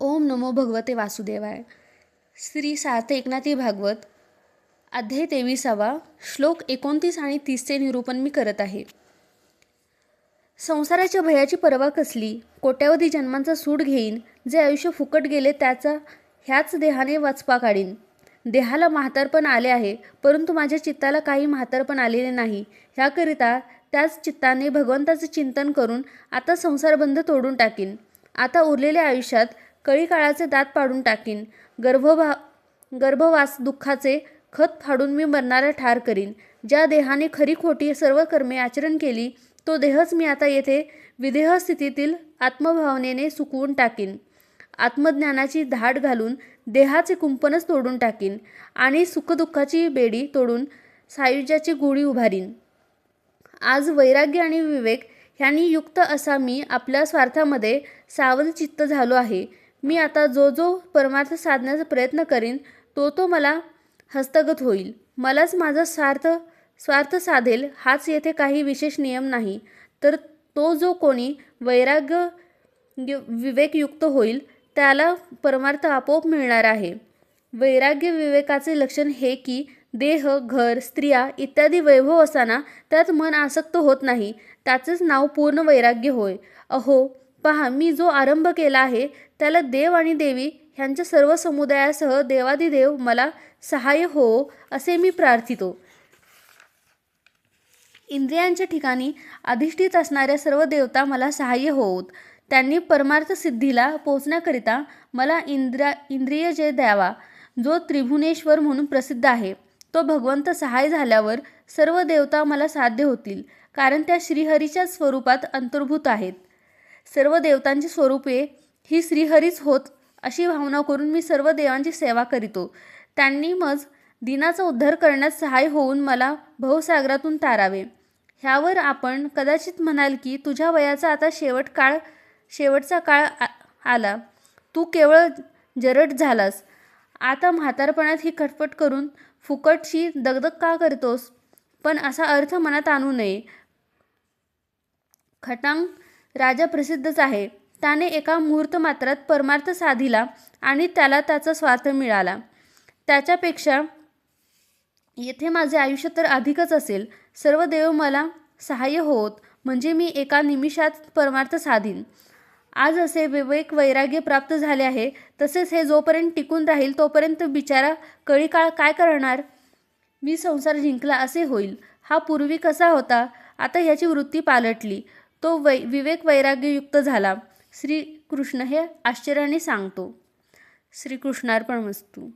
ओम नमो भगवते वासुदेवाय. श्री सार्थ एकनाथी भागवत अध्याय तेविसावा श्लोक एकोणतीस आणि तीसचे निरूपण मी करत आहे. संसाराच्या भयाची पर्वा कसली कोट्यावधी जन्मांचा सूड घेईन जे आयुष्य फुकट गेले त्याचा ह्याच देहाने वाचपा काढीन. देहाला म्हातारपण आले आहे परंतु माझ्या चित्ताला काही म्हातारपण आलेले नाही. ह्याकरिता त्याच चित्ताने भगवंताचे चिंतन करून आता संसारबंध तोडून टाकीन. आता उरलेल्या आयुष्यात कळी काळाचे दात पाडून टाकीन. गर्भभा गर्भवास दुःखाचे खत फाडून मी मरणारा ठार करीन. ज्या देहाने खरी खोटी सर्व कर्मे आचरण केली तो देहच मी आता येथे विदेह स्थितीतील आत्मभावनेने सुकवून टाकीन. आत्मज्ञानाची धाड घालून देहाचे कुंपणच तोडून टाकीन आणि सुखदुःखाची बेडी तोडून सायुज्याची गुढी उभारीन. आज वैराग्य आणि विवेक ह्यांनी युक्त असा मी आपल्या स्वार्थामध्ये सावध चित्त झालो आहे. मी आता जो जो परमार्थ साधण्याचा प्रयत्न करीन तो तो मला हस्तगत होईल. मलाच माझा स्वार्थ स्वार्थ साधेल हाच येथे काही विशेष नियम नाही. तर तो जो कोणी वैराग्य विवेकयुक्त होईल त्याला परमार्थ आपोआप मिळणार आहे. वैराग्य विवेकाचे लक्षण हे की देह घर स्त्रिया इत्यादी वैभव असताना त्यात मन आसक्त होत नाही. त्याचेच नाव पूर्ण वैराग्य होय. अहो पहा मी जो आरंभ केला आहे त्याला देव आणि देवी ह्यांच्या सर्व समुदायासह देवादिदेव मला सहाय्य हो असे मी प्रार्थितो. इंद्रियांच्या ठिकाणी अधिष्ठित असणाऱ्या सर्व देवता मला सहाय्य होत त्यांनी परमार्थ सिद्धीला पोहोचण्याकरिता मला इंद्रा इंद्रिय जय द्यावा जो त्रिभुवनेश्वर म्हणून प्रसिद्ध आहे तो भगवंत सहाय्य झाल्यावर सर्व देवता मला साध्य होतील कारण त्या श्रीहरीच्याच स्वरूपात अंतर्भूत आहेत. सर्व देवतांची स्वरूपे ही श्रीहरीच होत अशी भावना करून मी सर्व देवांची सेवा करीतो. त्यांनी मज दिनाचा उद्धार करण्यात सहाय्य होऊन मला भवसागरातून तारावे. ह्यावर आपण कदाचित म्हणाल की तुझ्या वयाचा आता शेवट काळ शेवटचा काळ आ- आला. तू केवळ जरट झालास. आता म्हातारपणात ही खटपट करून फुकटशी दगदग का करतोस? पण असा अर्थ मनात आणू नये. खटांग राजा प्रसिद्धच आहे. त्याने एका मुहूर्त मात्रात परमार्थ साधिला आणि त्याला त्याचा स्वार्थ मिळाला. त्याच्यापेक्षा येथे माझे आयुष्य तर अधिकच असेल. सर्व देव मला सहाय्य होत म्हणजे मी एका निमिषात परमार्थ साधीन. आज असे विवेक वैराग्य प्राप्त झाले आहे तसेच हे जोपर्यंत टिकून राहील तोपर्यंत बिचारा कळीकाळ काय करणार? मी संसार जिंकला असे होईल. हा पूर्वी कसा होता? आता ह्याची वृत्ती पालटली. तो वै विवेक वैराग्ययुक्त झाला. श्रीकृष्ण हे आश्चर्याने सांगतो. श्रीकृष्णार्पण वस्तू